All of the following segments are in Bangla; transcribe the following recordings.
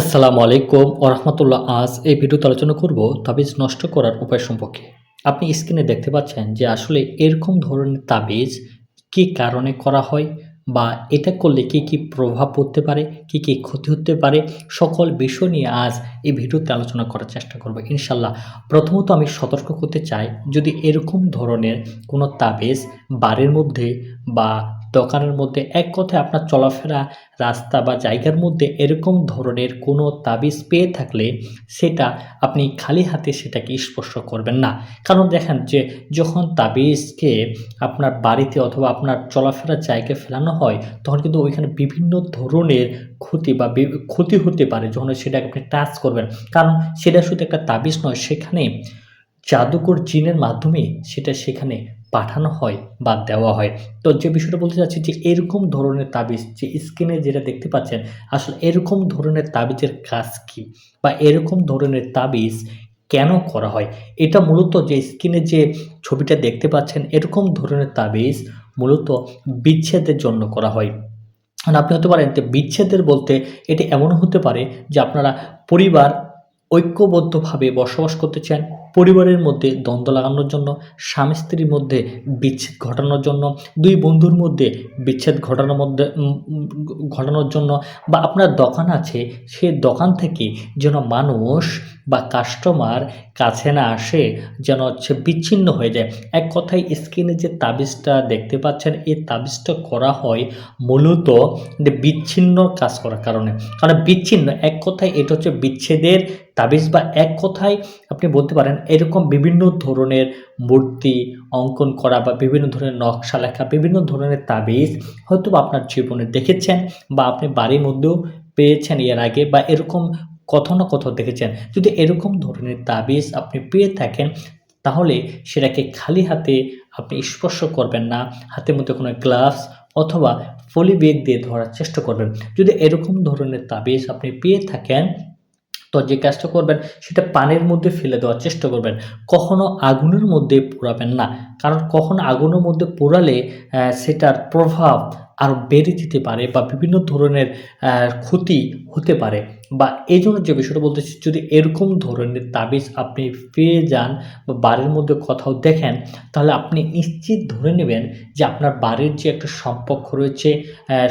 আসসালামু আলাইকুম ওরহমতুল্লাহ আজ এই ভিডিওতে আলোচনা করব তাবিজ নষ্ট করার উপায় সম্পর্কে। আপনি স্ক্রিনে দেখতে পাচ্ছেন যে আসলে এরকম ধরনের তাবিজ কী কারণে করা হয় বা এটা করলে কি কি প্রভাব পড়তে পারে, কি কি ক্ষতি হতে পারে, সকল বিষয় নিয়ে আজ এই ভিডিওতে আলোচনা করার চেষ্টা করব ইনশাল্লাহ প্রথমত আমি সতর্ক করতে চাই, যদি এরকম ধরনের কোনো তাবিজ বাড়ির মধ্যে বা দোকানের মধ্যে এক কথায় আপনার চলাফেরা, রাস্তা বা জায়গার মধ্যে এরকম ধরনের কোনো তাবিজ পেয়ে থাকলে সেটা আপনি খালি হাতে সেটাকে স্পর্শ করবেন না। কারণ দেখেন যে, যখন তাবিজকে আপনার বাড়িতে অথবা আপনার চলাফেরা জায়গায় ফেলানো হয়, তখন কিন্তু ওইখানে বিভিন্ন ধরনের ক্ষতি বা ক্ষতি হতে পারে যখন সেটাকে আপনি টাচ করবেন। কারণ সেটা শুধু একটা তাবিজ নয়, সেখানে জাদুকর জিনের মাধ্যমে সেটা সেখানে পাঠানো হয় বা দেওয়া হয়। তো যে বিষয়টা বলতে চাচ্ছি যে এরকম ধরনের তাবিজ, যে স্ক্রিনে যেটা দেখতে পাচ্ছেন, আসলে এরকম ধরনের তাবিজের কাজ কী? বা এরকম ধরনের তাবিজ কেন করা হয়? এটা মূলত যে স্ক্রিনে যে ছবিটা দেখতে পাচ্ছেন, এরকম ধরনের তাবিজ মূলত বিচ্ছেদের জন্য করা হয়। আপনি হতে পারেন যে বিচ্ছেদের বলতে এটি এমনও হতে পারে যে আপনারা পরিবার ঐক্যবদ্ধভাবে বসবাস করতে চান পরিবারের মধ্যে দ্বন্দ্ব লাগানোর জন্য, স্বামী স্ত্রীর মধ্যে বিচ্ছেদ ঘটানোর জন্য, দুই বন্ধুর মধ্যে বিচ্ছেদ ঘটানোর মধ্যে ঘটানোর জন্য বা আপনার দোকান আছে সেই দোকান থেকে যেন মানুষ বা কাস্টমার কাছে না আসে যেন হচ্ছে বিচ্ছিন্ন হয়ে যায়। এক কথায় স্ক্রিনে যে তাবিজটা দেখতে পাচ্ছেন, এই তাবিজটা করা হয় মূলত বিচ্ছিন্ন কাজ করার কারণে। কারণ বিচ্ছিন্ন, এক কথায় এটা হচ্ছে বিচ্ছেদের তাবিজ বা এক কথায় আপনি বলতে পারেন এরকম বিভিন্ন ধরনের মূর্তি অঙ্কন করা বা বিভিন্ন ধরনের নকশা লেখা, বিভিন্ন ধরনের তাবিজ হয়তো আপনার জীবনে দেখেছেন বা আপনি বাড়ির মধ্যেও পেয়েছেন এর আগে বা এরকম কোথাও না কোথাও দেখেছেন। যদি এরকম ধরনের তাবিজ আপনি পেয়ে থাকেন, তাহলে সেটাকে খালি হাতে আপনি স্পর্শ করবেন না। হাতের মধ্যে কোনো গ্লাভস অথবা ফলি বেগ দিয়ে ধরার চেষ্টা করবেন। যদি এরকম ধরনের তাবিজ আপনি পেয়ে থাকেন, তো যে কাজটা করবেন, সেটা পানির মধ্যে ফেলে দেওয়ার চেষ্টা করবেন। কখনো আগুনের মধ্যে পোড়াবেন না। কারণ কখনো আগুনের মধ্যে পোড়ালে সেটার প্রভাব আরও বেড়ে যেতে পারে বা বিভিন্ন ধরনের ক্ষতি হতে পারে। বা এই জন্য যে বিষয়টা বলতেছি, যদি এরকম ধরনের তাবিজ আপনি পেয়ে যান বা বাড়ির মধ্যে কোথাও দেখেন, তাহলে আপনি নিশ্চিত ধরে নেবেন যে আপনার বাড়ির যে একটা সম্পর্ক রয়েছে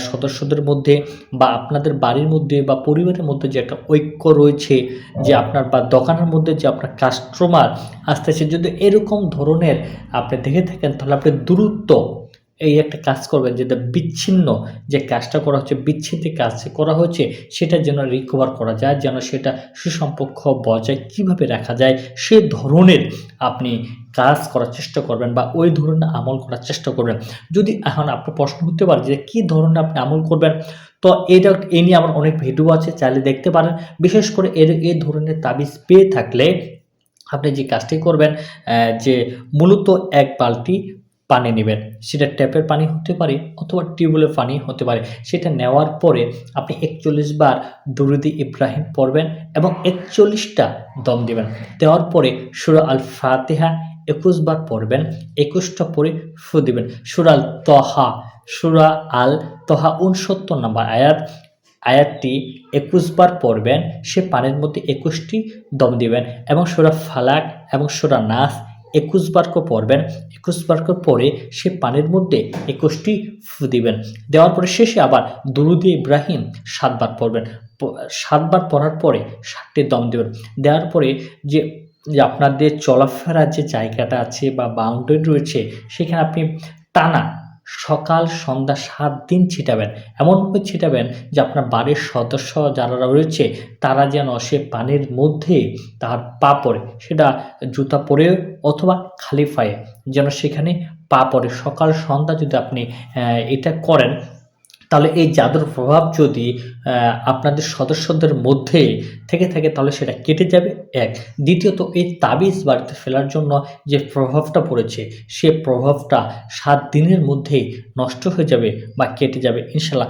সদস্যদের মধ্যে বা আপনাদের বাড়ির মধ্যে বা পরিবারের মধ্যে যে একটা ঐক্য রয়েছে, যে আপনার বা দোকানের মধ্যে যে আপনার কাস্টমার আসতেছে, যদি এরকম ধরনের আপনি দেখে থাকেন, তাহলে আপনি দ্রুত এই একটা কাজ করবেন যেটা বিচ্ছিন্ন যে কাজটা করা হচ্ছে বিচ্ছেদে কাজ করা হচ্ছে, সেটা যেন রিকভার করা যায়, যেন সেটা সুসম্পর্ক বজায় কীভাবে রাখা যায়, সে ধরনের আপনি কাজ করার চেষ্টা করবেন বা ওই ধরনের আমল করার চেষ্টা করবেন। যদি এখন আপনার প্রশ্ন হতে পারে যে কী ধরনের আপনি আমল করবেন, তো এটা এই নিয়ে আমার অনেক ভিডিও আছে, চাইলে দেখতে পারেন। বিশেষ করে এর এই ধরনের তাবিজ পেয়ে থাকলে আপনি যে কাজটি করবেন যে মূলত এক বালতি পানি নেবেন। সেটা ট্যাপের পানি হতে পারে অথবা টিউবওয়েলের পানি হতে পারে। সেটা নেওয়ার পরে আপনি একচল্লিশ বার দুরুদি ইব্রাহিম পড়বেন এবং একচল্লিশটা দম দিবেন। দেওয়ার পরে সুরা আল ফাতেহা একুশ বার পড়বেন, একুশটা পরে ফু দিবেন। সুরা আল তহা সুরা আল তহা উনসত্তর নম্বর আয়াত, আয়াতটি একুশ বার পড়বেন, সে পানির মধ্যে একুশটি দম দিবেন এবং সুরা ফালাক এবং সুরা নাস একুশ বারকে পড়বেন। একুশ বারকে পরে সে পানির মধ্যে একুশটি ফু দিবেন। দেওয়ার পরে শেষে আবার দুরুদি ইব্রাহিম সাতবার পড়বেন। সাতবার পড়ার পরে ষাটটি দম দেবেন। দেওয়ার পরে যে যে আপনাদের চলাফেরার যে জায়গাটা আছে বা বাউন্ডারি রয়েছে, সেখানে আপনি টানা সকাল সন্ধ্যা সাত দিন ছিটাবেন। এমনভাবে ছিটাবেন যে আপনার বাড়ির সদস্য যারা রয়েছে, তারা যেন সে পানির মধ্যে তার পা পড়ে, সেটা জুতা পরে অথবা খালি পায়ে যেন সেখানে পা পড়ে। সকাল সন্ধ্যা যদি আপনি এটা করেন তাহলে এই জাদুর প্রভাব যদি আপনাদের সদস্যদের মধ্যে থেকে থাকে, তাহলে সেটা কেটে যাবে, এক। দ্বিতীয়ত, এই তাবিজ বাড়িতে ফেলার জন্য যে প্রভাবটা পড়েছে, সে প্রভাবটা সাত দিনের মধ্যে নষ্ট হয়ে যাবে বা কেটে যাবে, ইনশাল্লাহ।